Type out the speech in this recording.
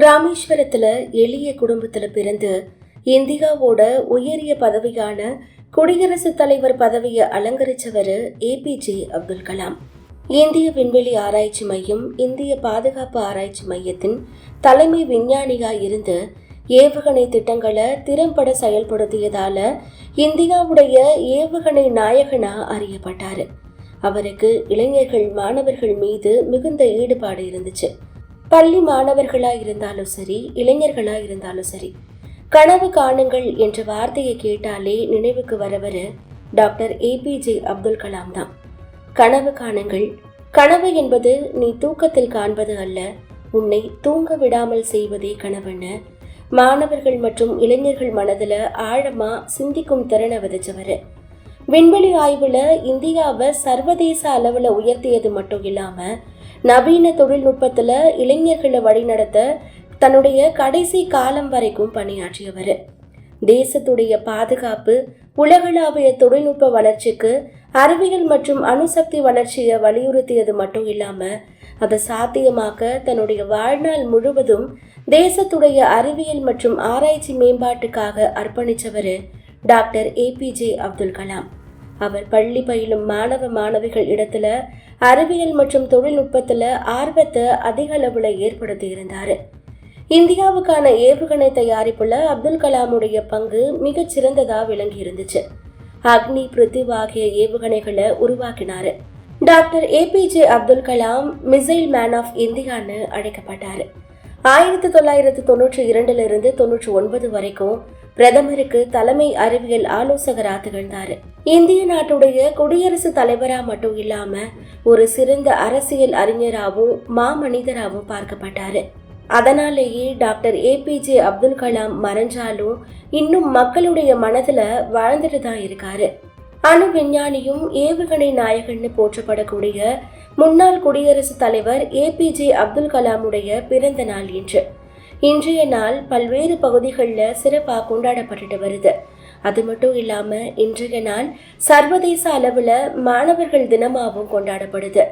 ராமேஸ்வரத்தில் எளிய குடும்பத்தில் பிறந்து இந்தியாவோட உயரிய பதவியான குடியரசுத் தலைவர் பதவியை அலங்கரித்தவர் ஏபிஜே அப்துல் கலாம். இந்திய விண்வெளி ஆராய்ச்சி மையம் இந்திய பாதுகாப்பு ஆராய்ச்சி மையத்தின் தலைமை விஞ்ஞானியாக இருந்து ஏவுகணை திட்டங்களை திறம்பட செயல்படுத்தியதால இந்தியாவுடைய ஏவுகணை நாயகனா அறியப்பட்டார். அவருக்கு இளைஞர்கள் மாணவர்கள் மீது மிகுந்த ஈடுபாடு இருந்துச்சு. பள்ளி மாணவர்களாக இருந்தாலும் சரி இளைஞர்களாக இருந்தாலும் சரி கனவு காணுங்கள் என்ற வார்த்தையை கேட்டாலே நினைவுக்கு வரவரு doctor A P J Abdul Kalam தான். கனவு காணுங்கள். கனவு என்பது நீ தூக்கத்தில் காண்பது அல்ல உன்னை தூங்க விடாமல் செய்வதே கனவுன்னு மாணவர்கள் மற்றும் இளைஞர்கள் மனதில் ஆழமாக சிந்திக்கும் திறனை விதைச்சவர். விண்வெளி ஆய்வில் இந்தியாவை சர்வதேச அளவில் உயர்த்தியது மட்டும் இல்லாம நவீன தொழில்நுட்பத்தில் இளைஞர்களை வழிநடத்த தன்னுடைய கடைசி காலம் வரைக்கும் பணியாற்றியவர். தேசத்துடைய பாதுகாப்பு உலகளாவிய தொழில்நுட்ப வளர்ச்சிக்கு அறிவியல் மற்றும் அணுசக்தி வளர்ச்சியை வலியுறுத்தியது மட்டும் இல்லாமல் அதை சாத்தியமாக்க தன்னுடைய வாழ்நாள் முழுவதும் தேசத்துடைய அறிவியல் மற்றும் ஆராய்ச்சி மேம்பாட்டுக்காக அர்ப்பணிச்சவர் doctor A P J Abdul Kalam. அவர் பள்ளி பயிலும் மாணவ மாணவிகள் இடத்துல அறிவியல் மற்றும் தொழில்நுட்பத்தில் ஆர்வத்தை அதிக அளவில் ஏற்படுத்தி இருந்தார். இந்தியாவுக்கான ஏவுகணை தயாரிப்புல அப்துல் கலாமுடைய பங்கு மிகச் சிறந்ததா விளங்கி இருந்துச்சு. அக்னி பிருத்திவ் ஆகிய ஏவுகணைகளை உருவாக்கினாரு. Doctor A P J Abdul Kalam missile man of இந்தியான்னு அழைக்கப்பட்டாரு. ஆயிரத்தி தொள்ளாயிரத்து தொண்ணூற்றி இரண்டிலிருந்து தொன்னூற்றி தொண்ணூற்றி ஒன்பது வரைக்கும் பிரதமருக்கு தலைமை அறிவியல் ஆலோசகராக திகழ்ந்தார். இந்திய நாட்டுடைய குடியரசு தலைவரா மட்டும் இல்லாம ஒரு சிறந்த அரசியல் அறிஞராகவும் மாமனிதராகவும் பார்க்கப்பட்டாரு. அதனாலேயே doctor A P J Abdul Kalam மறைஞ்சாலும் இன்னும் மக்களுடைய மனதுல வாழ்ந்துட்டு தான் இருக்காரு. அணு விஞ்ஞானியும் ஏவுகணை நாயகன்னு போற்றப்படக்கூடிய முன்னாள் குடியரசுத் தலைவர் ஏபிஜே அப்துல் கலாமுடைய பிறந்த நாள் இன்று. இன்றைய நாள் பல்வேறு பகுதிகளில் சிறப்பாக கொண்டாடப்பட்டுட்டு வருது. அது மட்டும் இல்லாமல் இன்றைய நாள் சர்வதேச அளவில் மாணவர்கள் தினமாகவும் கொண்டாடப்படுது.